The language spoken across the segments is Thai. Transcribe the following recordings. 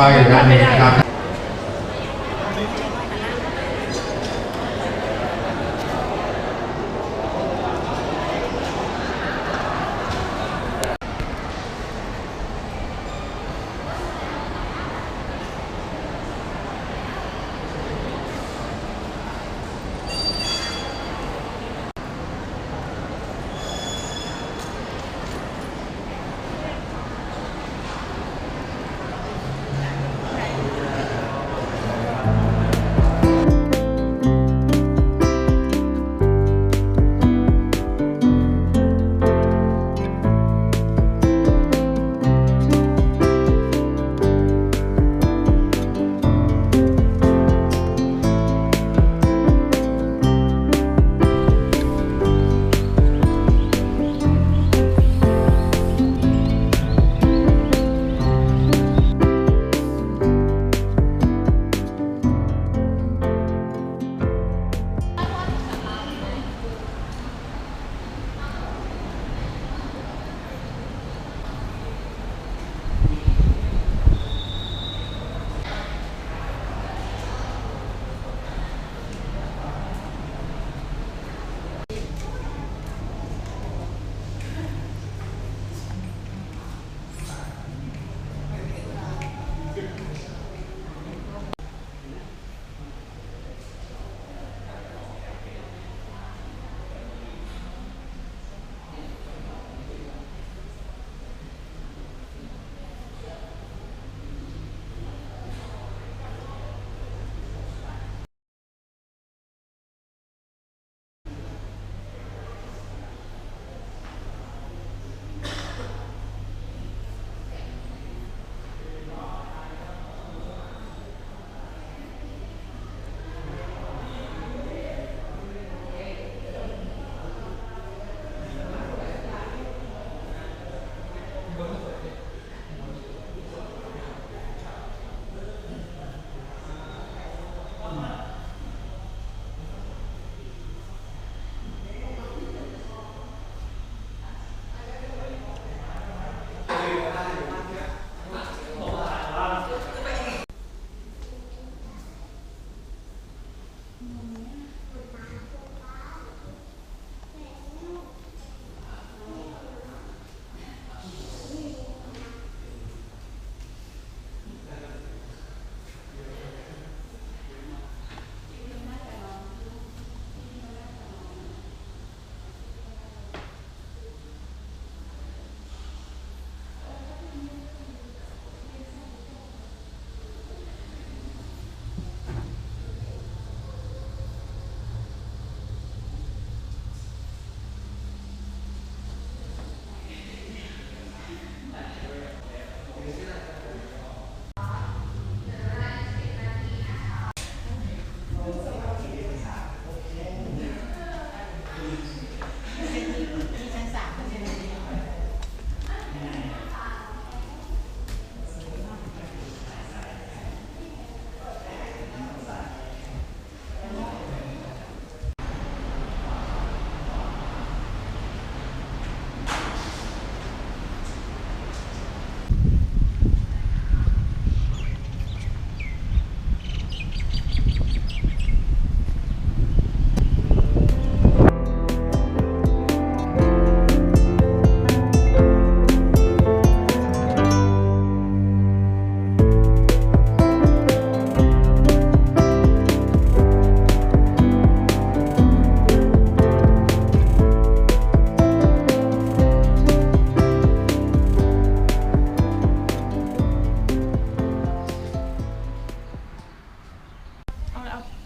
มองหลวงพ่ออยู่ด้านนี้นะครับ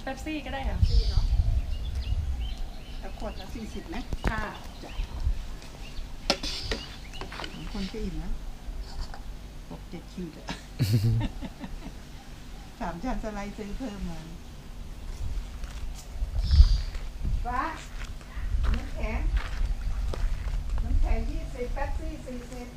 เป๊ปซี่ก็ได้ค่ะแล้วขวดละสี่สิบนะค่ะคนก็อิ่มแล้วหกเจ็ดขีดอะสามจานสไลด์ซื้อเพิ่มมาฟ้าน้ำแข็งน้ำแข็งยี่สิบแป๊บซี่สี่สิบ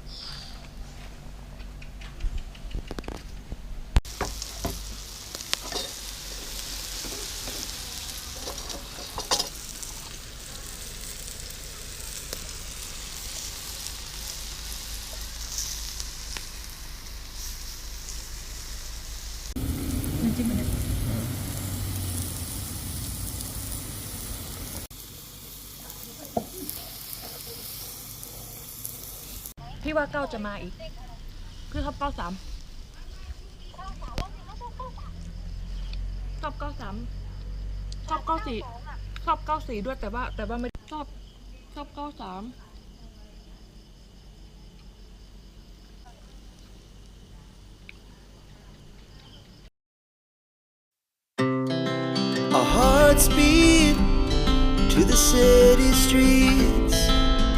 พี่ว่าเก้าจะมาอีกคือชอบเก้าสามชอบเก้าสามชอบเก้าสี่ชอบเก้าสี่ด้วยแต่ว่า แต่ว่าไม่ชอบชอบเก้าสาม Our hearts beat to the city streets.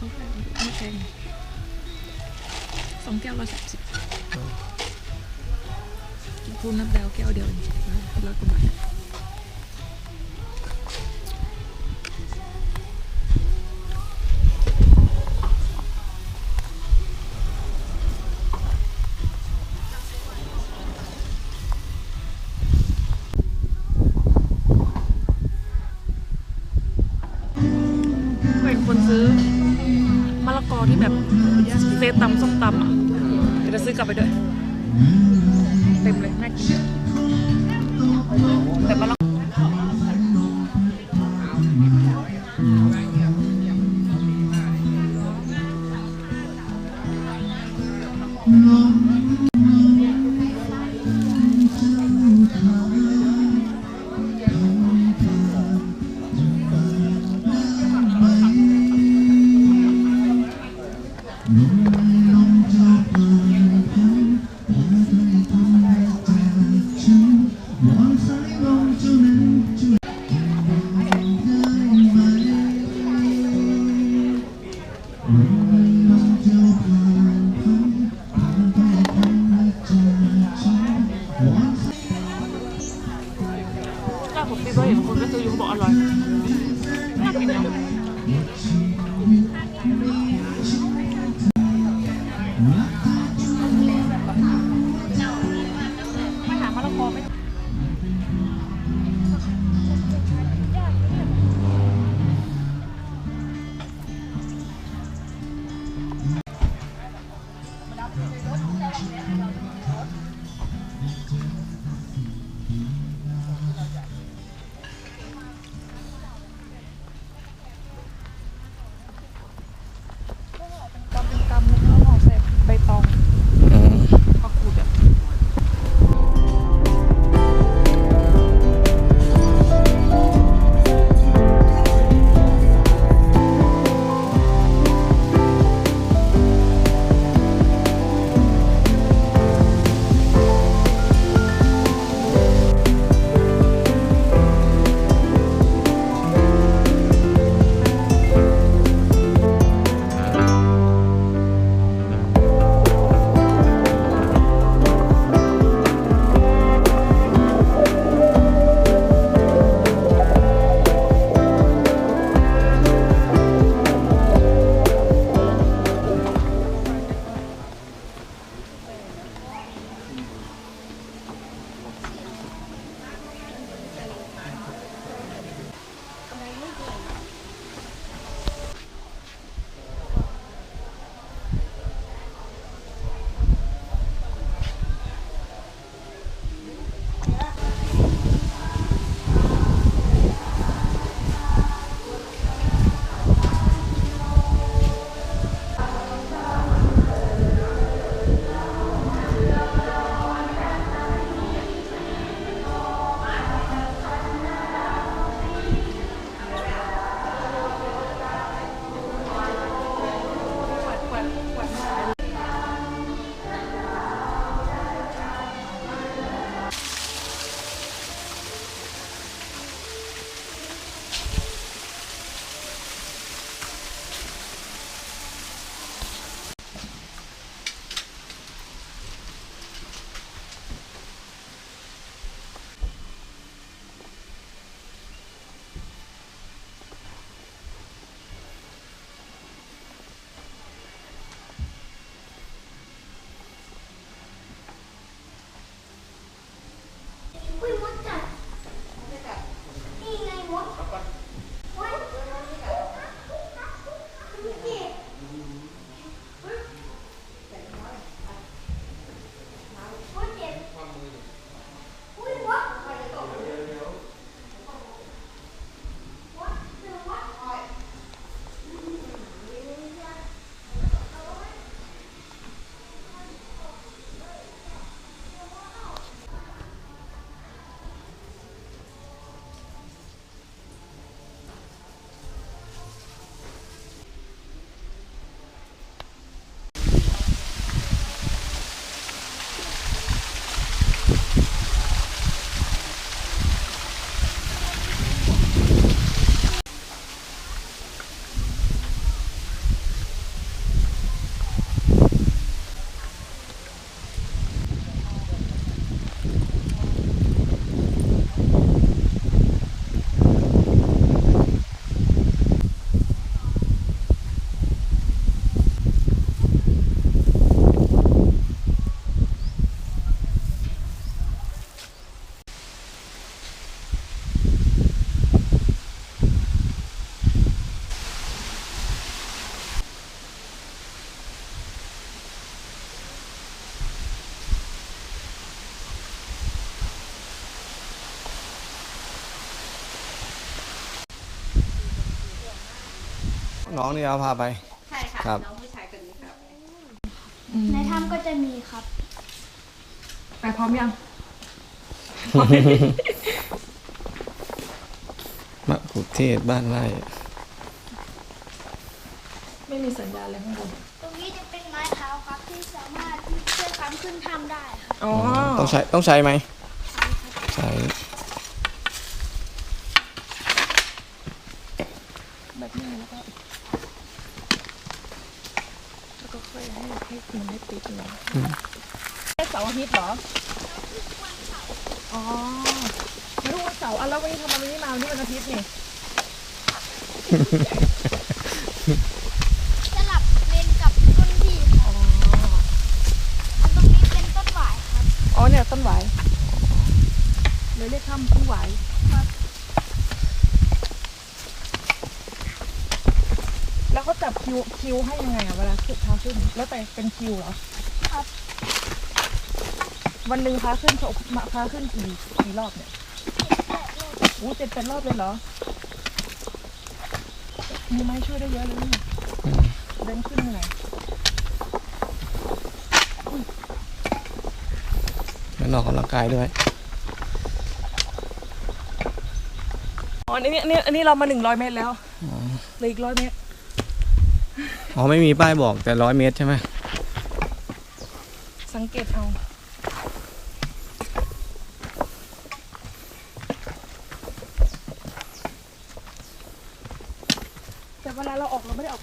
ไม่แพงสองแก้วร้อยสามสิบพูณน้ำดาวแก้วเดียวเองร้อยกว่าบาท น้องนี่เอาพาไป ใช่ค่ะครับ น้องผู้ชายคนนี้ครับ ในถ้ำก็จะมีครับ ไปพร้อมยัง มะขุเทศบ้านไร่ไม่มีสัญญาณเลยข้างบนตรงนี้จะเป็นไม้เท้าครับที่สามารถที่ช่วยความขึ้นถ้ำได้ครับ อ๋อ ต้องใช้ต้องใช้ไหมใช้ แบบนี้แล้วก็แล้วก็ค่อยให้ให้มันได้ติดเนาะแค่เสาร์อาทิตย์เหรอ อ๋อไม่รู้วันเสาร์อะแล้ววันนี้ทำไมวันนี้มาวันนี้วันอาทิตย์นี่ สลับเลนกับต้นที่ครับตรงนี้เป็นต้นหวายครับอ๋อเนี่ยต้นหวายเลยเรียกถ้ำต้นหวายครับ แล้วเขาจับคิวคิวให้ยังไงอะเวลาขึ้นพาขึ้นแล้วแต่เป็นคิวเหรอครับ วันหนึ่งพาขึ้นเขามาพาขึ้นกี่กี่รอบเนี่ยโอ้เจ็ดแปดรอบเลยเหรอ มีไม้ช่วยได้เยอะเลยเนี่ยเดินขึ้นยังไงแล้วออกกำลังกายด้วยอ๋ออันนี้อันนี้อันนี้เรามาหนึ่งร้อยเมตรแล้วเหลืออีกร้อยเมตรอ๋อไม่มีป้ายบอกแต่ร้อยเมตรใช่ไหมสังเกตเอา เวลาเราออกเราไม่ได้ออก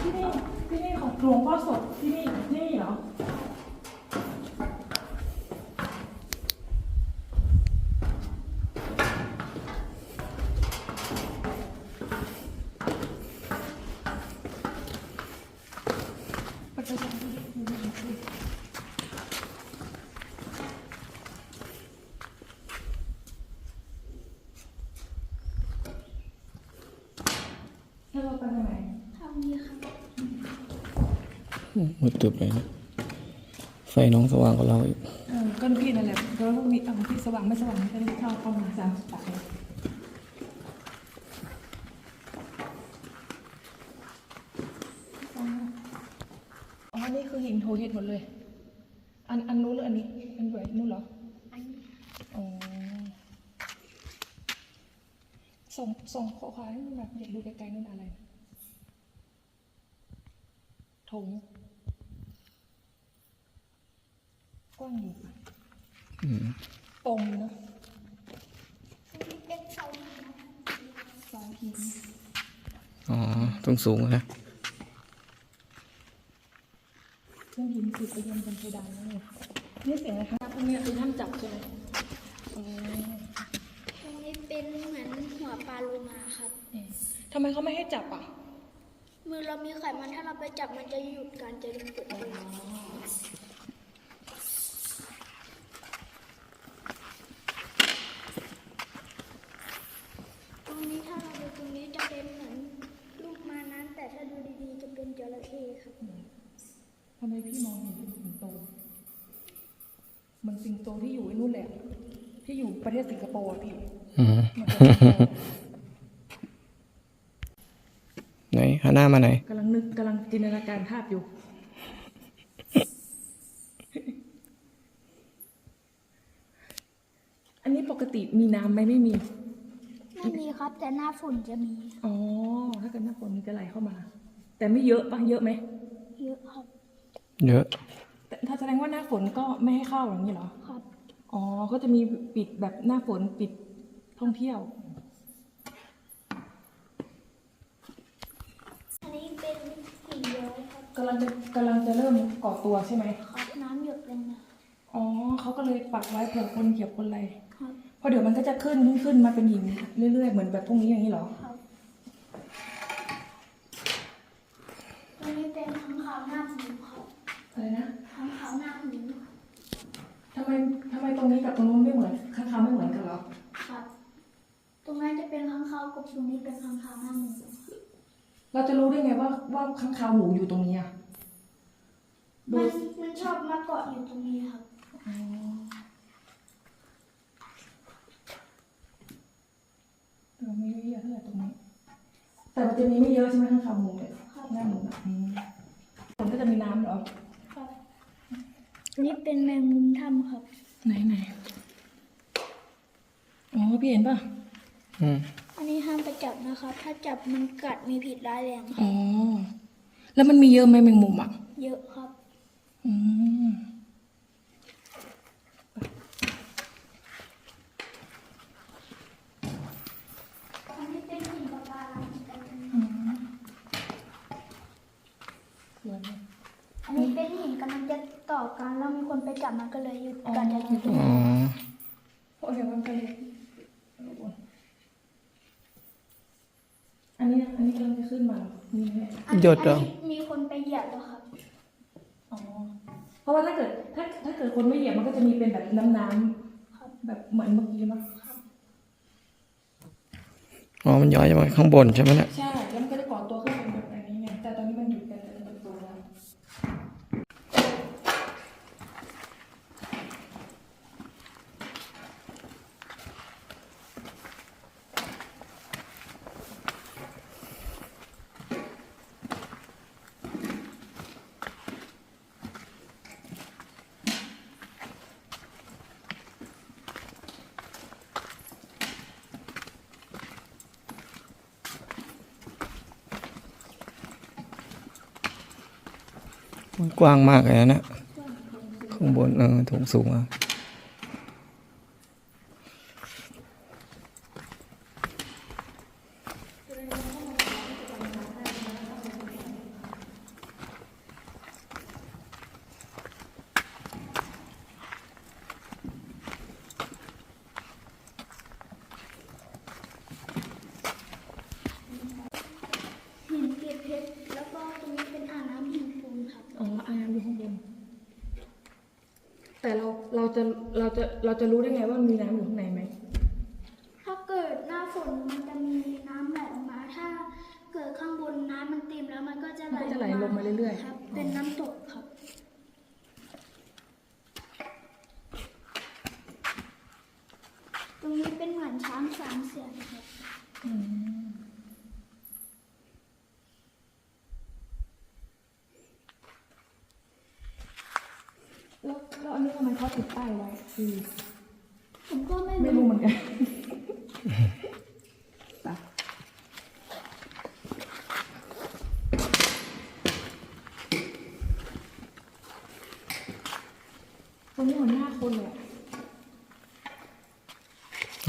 ที่นี่ที่นี่ของหลวงพ่อสดที่นี่ที่นี่เหรอ แล้วเราไปทางไหน ทำนี้ครับ มืดตึบเลยนะไฟน้องสว่างกว่าเราอีกเออก็พี่นั่นแหละเพราะว่ามีเอาที่สว่างไม่สว่างก็ได้เข้าเข้ามาสามสิบแปดอ๋อ นี่คือหินโทฮิตหมดเลย อันอันนู้นหรืออันนี้ อันไหนนู้นเหรอ อันนี้อ๋อส่งส่งขอควายให้มันแบบอยากดูไกลๆนู่นอะไร ถง กว้างอยู่ปะปมเนอะตรงนี้เป็นเสาหินเสาหินอ๋อต้องสูงนะเครื่องหินติดไปยันบนเพดานนั่นเลยนี่เสียงอะไรคะพวกเนี้ยคือท่านจับใช่ไหมอ๋อตรงนี้เป็นเหมือนหัวปลาโลมาครับเอ๊ะทำไมเขาไม่ให้จับอะ มือเรามีไขมันถ้าเราไปจับมันจะหยุดการเจริญเติบโตตรงนี้ถ้าเราดูตรงนี้จะเป็นเหมือนลูกมานั้นแต่ถ้าดูดีๆจะเป็นจ ระเข้ครับทำไมพี่มองเห็นเป็นสิงโต เหมันสิงโตที่อยู่ไอ้นู่นแหละ ที่อยู่ประเทศสิงคโปร์อะพี่อืมเหมือนกับสิงโตไหนหันหน้ามาไหนกำลังนึกกำลังจินตนาการภาพอยู่ อันนี้ปกติมีน้ำไหมไม่มี ไม่มีครับแต่หน้าฝนจะมี อ๋อ ถ้าเกิดหน้าฝนมันจะไหลเข้ามา แต่ไม่เยอะปะเยอะไหมไเยอะแต่ถ้าแสดงว่าหน้าฝนก็ไม่ให้เข้าอย่างนี้เหรอ ครับ อ๋อเขาจะมีปิดแบบหน้าฝนปิดท่องเที่ยว อันนี้เป็นหินย้อยครับกำลังจะกำลังจะเริ่มก่อตัวใช่ไหม ครับน้ำหยดลงมาอ๋อเขาก็เลยปักไว้เผื่อคนเหยียบคนอะไร ครับ เพราะเดี๋ยวมันก็จะขึ้นขึ้นขึ้นมาเป็นหินเรื่อยๆ เหมือนแบบพวกนี้อย่างนี้เหรอ ครับตรงนี้เป็นข้างขาวหน้าหมูครับอะไรนะข้างขาวหน้าหมูทำไมทำไมตรงนี้กับตรงนู้นไม่เหมือนข้างคาวไม่เหมือนกันเหรอครับ ตรงนั้นจะเป็นข้างขาวกับตรงนี้เป็นข้างขาวหน้าหมูเราจะรู้ได้ไงว่าว่าข้างคาวหมูอยู่ตรงนี้อะดูมันมันชอบมาเกาะอยู่ตรงนี้ครับ อ๋อแต่มันไม่เยอะเท่าไหร่ตรงนี้ แต่มันจะมีไม่เยอะใช่ไหมข้างคาวหมูเนี่ยหน้าหมูอะอืมมัน ก็จะมีน้ำเหรอ ครับอันนี้เป็นแมงมุมถ้ำครับ ไหนไหนอ๋อพี่เห็นป่ะ อืมอันนี้ห้ามไปจับนะครับ ถ้าจับมันกัดมีผิดร้ายแรงครับอ๋อ แล้วมันมีเยอะไหมแมงมุมอะ เยอะครับ อืม อันนี้เป็นหินปะการังกัน สวยไหม อันนี้เป็นหินกำลังจะ ต่อกันแล้วมีคนไปจับมันก็เลยหยุดการจะหยุดอ๋อโอ้ยเดี๋ยวมันไปอันนี้อันนี้กำลังจะขึ้นมาเหรอมีไหมอันนี้หยดเหรออันนี้มีคนไปเหยียบแล้วครับ อ๋อ เพราะว่าถ้าเกิดถ้าถ้าเกิดคนไม่เหยียบมันก็จะมีเป็นแบบน้ำน้ำครับแบบเหมือนเมื่อกี้มั้งอ๋อ มันย้อยมาข้างบนใช่ไหมเนี่ย ใช่แล้วมันก็จะก่อตัวขึ้นเป็นแบบนี้ไง แต่ตอนนี้มันหยุดกันเป็นตัวแล้ว มัน กว้างมากเลยนะข้างบนเออถงสูงอะ หินเกล็ดเพชรแล้วก็ตรงนี้เป็นอ่างน้ำหินปูนครับ อ๋ออ่างน้ำอยู่ข้างบน แต่ เราเราจะเราจะเราจะรู้ได้ไงว่ามีน้ำอยู่ข้างในไหมถ้าเกิดหน้าฝนมันจะมีน้ำไหลออกมา ถ้าเกิดข้างบนน้ำมันเต็มแล้วมันก็จะไหลมันก็จะไหลลงมาเรื่อยๆครับ เป็นน้ำตกครับ ตรงนี้เป็นเหมือนช้างสามเสียนครับแล้ว แล้วอันนี้ทำไมเขาติดป้ายไว้คือผมก็ไม่ไม่รู้รู้เหมือนกันไปตรงนี้เหมือนหน้าคนเลยอะ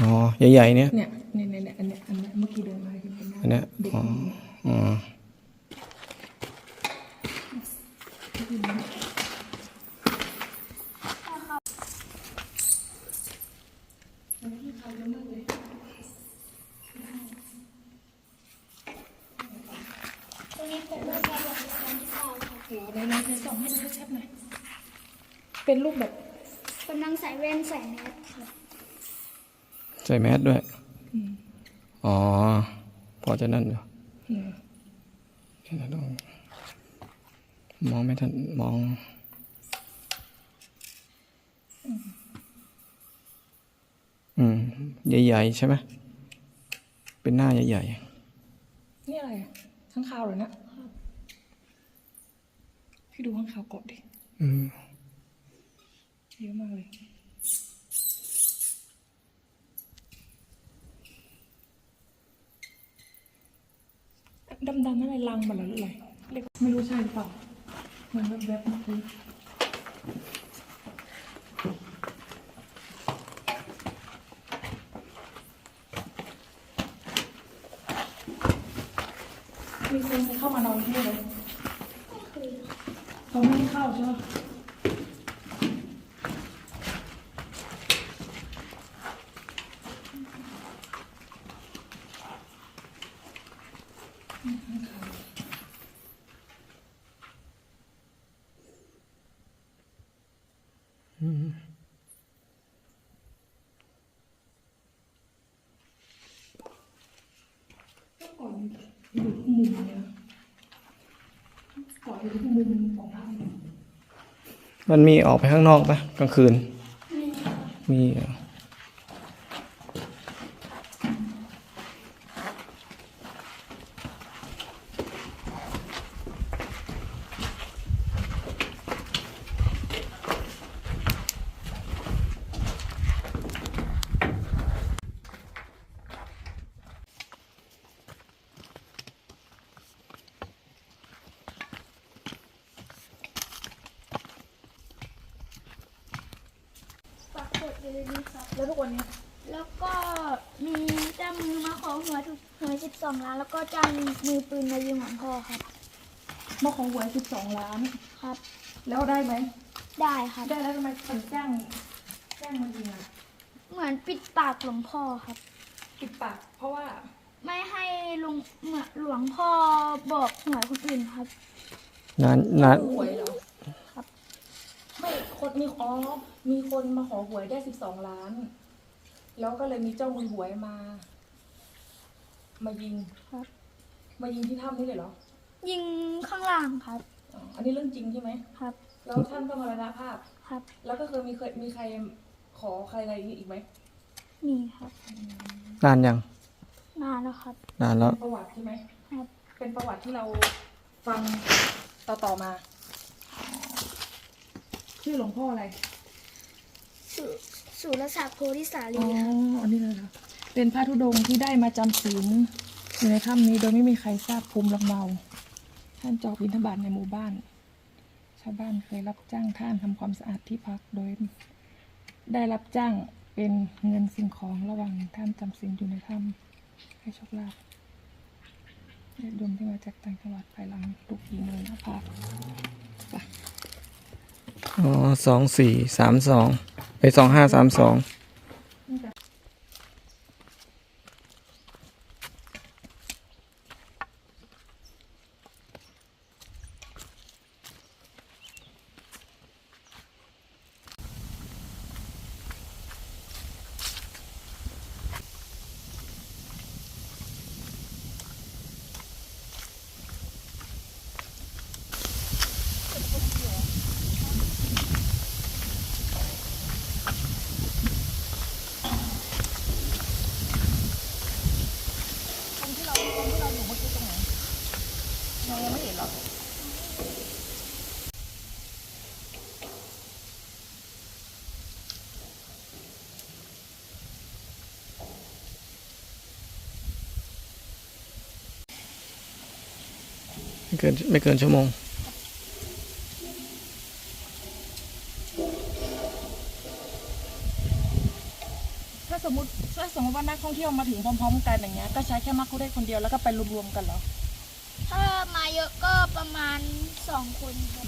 อ๋อ ใหญ่ๆเนี่ยเนี่ย เนี่ยเนี่ยเนี่ยอันเนี้ยอันเนี้ยเมื่อกี้เดินมาเห็นเป็นหน้าอันเนี้ยเด็กอ๋อผู้หญิงอ๋อตรงนี้เป็นรูประบบการที่เก้าครับ โอ้โหในในส่องให้ดูชัดๆหน่อย เป็นรูปแบบกำลังใส่แว่นใส่แมสครับใส่แมสด้วย อ๋อ พอจะนั่นอยู่อืมแค่นั้นเองมองไม่ทันมองอืม ใหญ่ๆ ใช่ไหมเป็นหน้าใหญ่นี่อะไรอะข้างคาวเหรอเนี่ยพี่ดูข้างคาวเกาะดิๆอืม เยอะมากเลย ดำๆนั่นอะไรลังมันหรืออะไรเรียกไม่รู้ใช่หรือเปล่ามันแวบๆเมื่อกี้มีคนเคยเข้ามานอนที่นี่เลยเขาไม่ให้เข้าใช่ไหม ก่อนอยู่ทุกมุมเลยนะก่อนอยู่ทุกมุมของบ้าน มันมีออกไปข้างนอกปะกลางคืน มีเหรอ ปรากฏเลยนี่ครับ แล้วทุกวันนี้ แล้วก็มีเจ้ามือมาขอหวยถูกหวยสิบสองล้าน แล้วก็เจ้า มือปืนมายิงหลวงพ่อครับมาของหวยสิบสองล้าน ครับ แล้วได้ไหม ได้ครับ ได้แล้วทำไมถึงแจ้งแจ้งมายิงอะเหมือนปิดปากหลวงพ่อครับ ปิดปากเพราะว่า ไม่ให้หลวงเหมือนหลวงพ่อบอกหวยคนอื่นครับ นานนานหวยเหรอครับ ไม่คนมีอ๋อมีคนมาขอหวยได้สิบสองล้าน แล้วก็เลยมีเจ้ามือหวยมา มายิงครับ มายิงที่ถ้ำนี่เลยเหรอยิงข้างล่างครับ อ๋ออันนี้เรื่องจริงใช่ไหมครับ แล้วท่านก็มรณภาพ ครับแล้วก็เคยมีเคยมีใครขอใครอะไรอีกไหมมีครับนานยังนานแล้วครับ นานแล้ว ประวัติใช่ไหมครับ เป็นประวัติที่เราฟังต่อต่อๆมา ชื่อหลวงพ่ออะไร สุสุรศักดิ์โพธิสาอ๋ลีอครับอันนี้เลยเหรอเป็นพระธุดงค์ที่ได้มาจำศีล อยู่ในถ้ำนี้โดยไม่มีใครทราบภูมิลำเนาท่านจอกบิณฑบาตในหมู่บ้าน ชาวบ้านเคยรับจ้างท่านทำความสะอาดที่พักโดย ได้รับจ้างเป็นเงินสิ่งของระหว่างท่านจำศีลอยู่ในถ้ำให้โชคลาภญาติโยมที่มาจากต่างจังหวัดภายหลังถูกยิงเลยนะภาพอ๋อสองสี่สามสองไปสองห้าสามสอง ไม่เกินไม่เกินชั่วโมง ถ้าสมมติถ้าสมมติว่านักท่องเที่ยวมาถึงพร้อมๆ กันอย่างเงี้ยก็ใช้แค่มักคุได้คนเดียวแล้วก็ไปรวมๆกันเหรอถ้ามาเยอะก็ประมาณสองคนครับ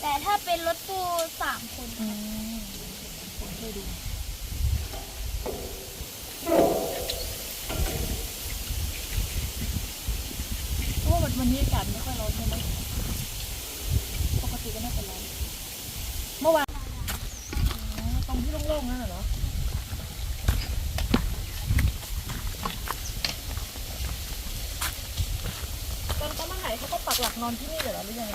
แต่ถ้าเป็นรถตู้สามคนอืมผมเคยดูโอ้ วันนี้อากาศไม่ค่อยร้อนใช่ไหมปกติก็ไม่เป็นไรเมื่อวานตรงที่โล่งๆนั่นเหรอตอนเขามาหายเขาก็ปักหลักนอนที่นี่เหรอหรือยังไง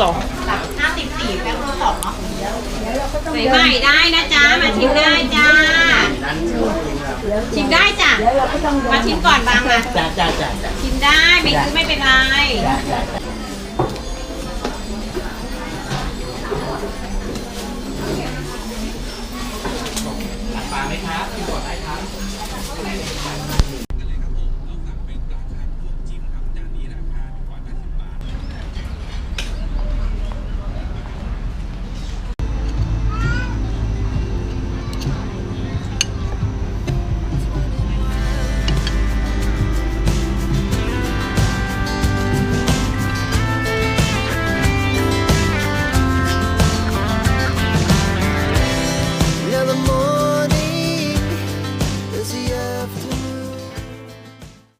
สองห้าสิบสี่แพ็คโลสองเนาะใหม่ๆได้นะจ๊ะ มาชิมได้จ้า ชิมได้จ้ะ มาชิมก่อนบางอะชิมได้ ไม่ซื้อไม่เป็นไร